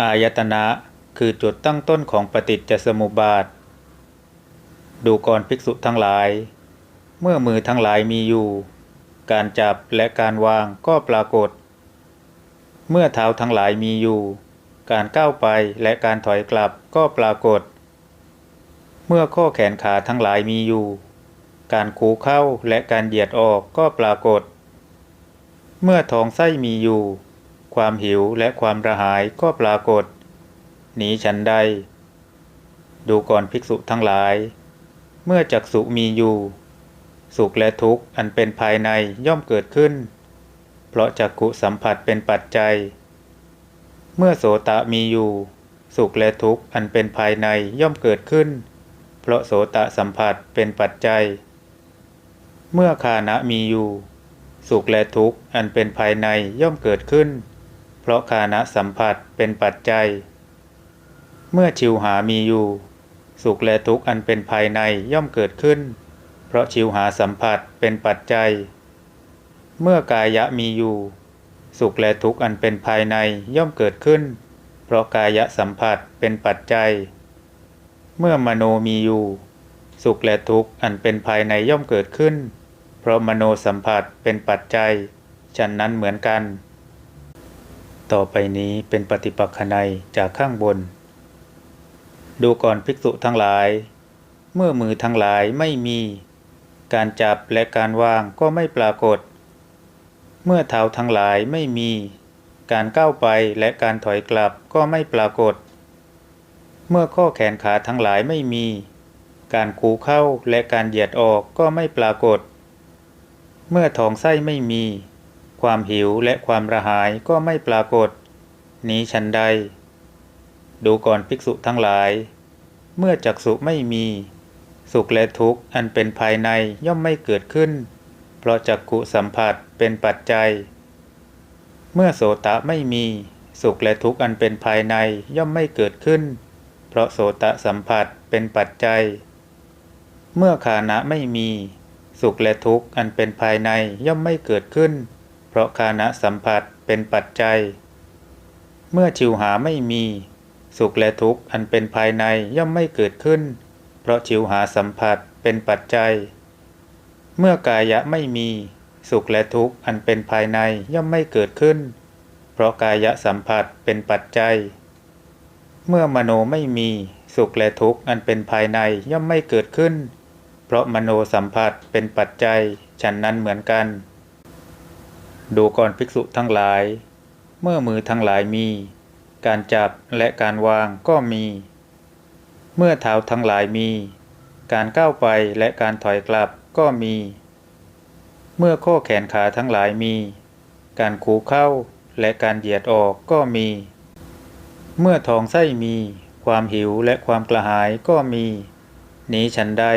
อายตนะคือจุดตั้งต้นของปฏิจจสมุปบาท ดูก่อนภิกษุทั้งหลาย เมื่อมือทั้งหลายมีอยู่ การจับและการวางก็ปรากฏ เมื่อเท้าทั้งหลายมีอยู่ การก้าวไปและการถอยกลับก็ปรากฏ เมื่อข้อแขนขาทั้งหลายมีอยู่ การคูเข้าและการเหยียดออกก็ปรากฏ เมื่อท้องไส้มีอยู่ ความหิวและความระหายก็ปรากฏ หนีฉันใด ดูก่อนภิกษุทั้งหลาย เมื่อจักสุมีอยู่ สุขและทุกข์อันเป็นภายในย่อมเกิดขึ้น เพราะจักขุสัมผัสเป็นปัจจัย เมื่อโสตะมีอยู่ สุขและทุกข์อันเป็นภายในย่อมเกิดขึ้น เพราะโสตะสัมผัสเป็นปัจจัย เมื่อคานะมีอยู่สุขและทุกข์อันเป็นภายในย่อมเกิดขึ้น เพราะคานะสัมผัสเป็นปัจจัย เมื่อชิวหามีอยู่ สุขและทุกข์อันเป็นภายในย่อมเกิดขึ้น เพราะชิวหาสัมผัสเป็นปัจจัย เมื่อกายะมีอยู่ สุขและทุกข์อันเป็นภายในย่อมเกิดขึ้น เพราะกายะสัมผัสเป็นปัจจัย เมื่อมโนมีอยู่ สุขและทุกข์อันเป็นภายในย่อมเกิดขึ้น เพราะมโนสัมผัสเป็นปัจจัยฉันนั้นเหมือนกัน ต่อไปนี้เป็นปฏิปักขนัยจากข้างบน ดูก่อนภิกษุทั้งหลาย เมื่อมือทั้งหลายไม่มี การจับและการวางก็ไม่ปรากฏ เมื่อเท้าทั้งหลายไม่มี การก้าวไปและการถอยกลับก็ไม่ปรากฏ เมื่อข้อแขนขาทั้งหลายไม่มี การคูเข้าและการเหยียดออกก็ไม่ปรากฏ เมื่อท้องไส้ไม่มี ความหิวและความระหายก็ไม่ปรากฏ นี้ฉันใด ดูก่อนภิกษุทั้งหลาย เมื่อจักสุไม่มี สุขและทุกข์อันเป็นภายในย่อมไม่เกิดขึ้น เพราะจักขุสัมผัสเป็นปัจจัย เมื่อโสตะไม่มี สุขและทุกข์อันเป็นภายในย่อมไม่เกิดขึ้น เพราะโสตะสัมผัสเป็นปัจจัย เมื่อขานะไม่มี สุขและทุกข์อันเป็นภายในย่อมไม่เกิดขึ้น เพราะคานะสัมผัสเป็นปัจจัย เมื่อชิวหาไม่มี สุขและทุกข์อันเป็นภายในย่อมไม่เกิดขึ้น เพราะชิวหาสัมผัสเป็นปัจจัย เมื่อกายะไม่มี สุขและทุกข์อันเป็นภายในย่อมไม่เกิดขึ้น เพราะกายะสัมผัสเป็นปัจจัย เมื่อมโนไม่มีสุขและทุกข์อันเป็นภายในย่อมไม่เกิดขึ้น เพราะมโนสัมผัสเป็นปัจจัยฉันนั้นเหมือนกัน ดูก่อนภิกษุทั้งหลาย เมื่อมือทั้งหลายมี การจับและการวางก็มี เมื่อเท้าทั้งหลายมี การก้าวไปและการถอยกลับก็มี เมื่อข้อแขนขาทั้งหลายมี การคูเข้าและการเหยียดออกก็มี เมื่อท้องไส้มี ความหิวและความกระหายก็มี นี้ฉันได้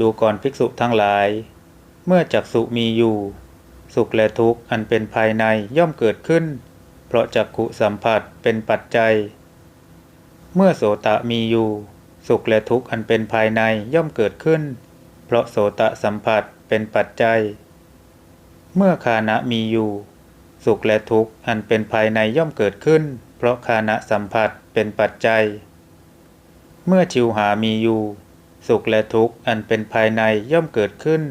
ดูก่อนภิกษุทั้งหลาย เมื่อจักสุมีอยู่ สุขและทุกข์อันเป็นภายในย่อมเกิดขึ้น เพราะจักขุสัมผัสเป็นปัจจัย เมื่อโสตะมีอยู่ สุขและทุกข์อันเป็นภายในย่อมเกิดขึ้น เพราะโสตะสัมผัสเป็นปัจจัย เมื่อคานะมีอยู่ สุขและทุกข์อันเป็นภายในย่อมเกิดขึ้น เพราะคานะสัมผัสเป็นปัจจัย เมื่อชิวหามีอยู่ สุขและทุกข์อันเป็นภายในย่อมเกิดขึ้น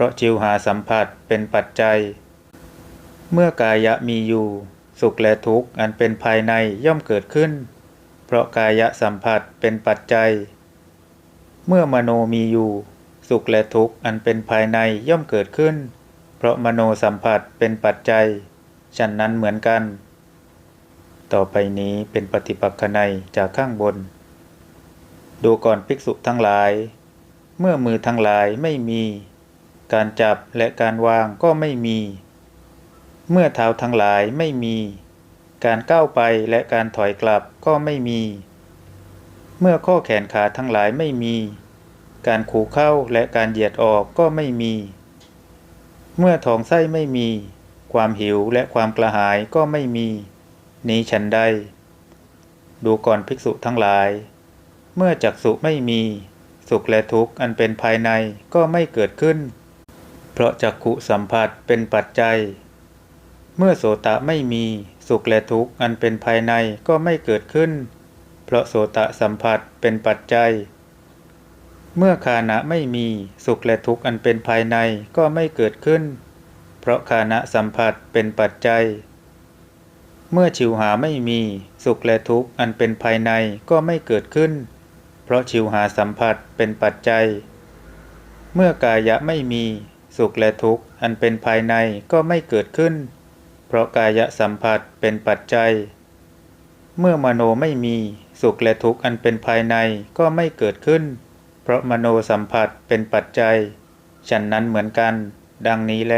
ราะชิวหาสัมผัสเป็นปัจจัย เมื่อกายะมีอยู่ สุขและทุกข์อันเป็นภายในย่อมเกิดขึ้น เพราะกายะสัมผัสเป็นปัจจัย เมื่อมโนมีอยู่ สุขและทุกข์อันเป็นภายในย่อมเกิดขึ้น เพราะมโนสัมผัสเป็นปัจจัยฉันนั้นเหมือนกัน ต่อไปนี้เป็นปฏิปักขนัยจากข้างบน ดูก่อนภิกษุทั้งหลาย เมื่อมือทั้งหลายไม่มี การจับและการวางก็ไม่มี เมื่อเท้าทั้งหลายไม่มี การก้าวไปและการถอยกลับก็ไม่มี เมื่อข้อแขนขาทั้งหลายไม่มี การขู่เข้าและการเหยียดออกก็ไม่มี เมื่อท้องไส้ไม่มี ความหิวและความกระหายก็ไม่มี นี้ฉันได้ดูก่อนภิกษุทั้งหลาย เมื่อจักสุไม่มี สุขและทุกข์อันเป็นภายในก็ไม่เกิดขึ้น ราะจักขุสัมผัสเป็นปัจจัย เมื่อโสตะไม่มีสุขและทุกข์อันเป็นภายในก็ไม่เกิดขึ้น เพราะโสตะสัมผัสเป็นปัจจัย เมื่อคานะไม่มีสุขและทุกข์อันเป็นภายในก็ไม่เกิดขึ้น เพราะคานะสัมผัสเป็นปัจจัย เมื่อชิวหาไม่มีสุขและทุกข์อันเป็นภายในก็ไม่เกิดขึ้น เพราะชิวหาสัมผัสเป็นปัจจัย เมื่อกายะไม่มี สุขและทุกข์อันเป็นภายในก็ไม่เกิดขึ้น เพราะกายะสัมผัสเป็นปัจจัย เมื่อมโนไม่มีสุขและทุกข์อันเป็นภายในก็ไม่เกิดขึ้น เพราะมโนสัมผัสเป็นปัจจัย ฉันนั้นเหมือนกัน ดังนี้แล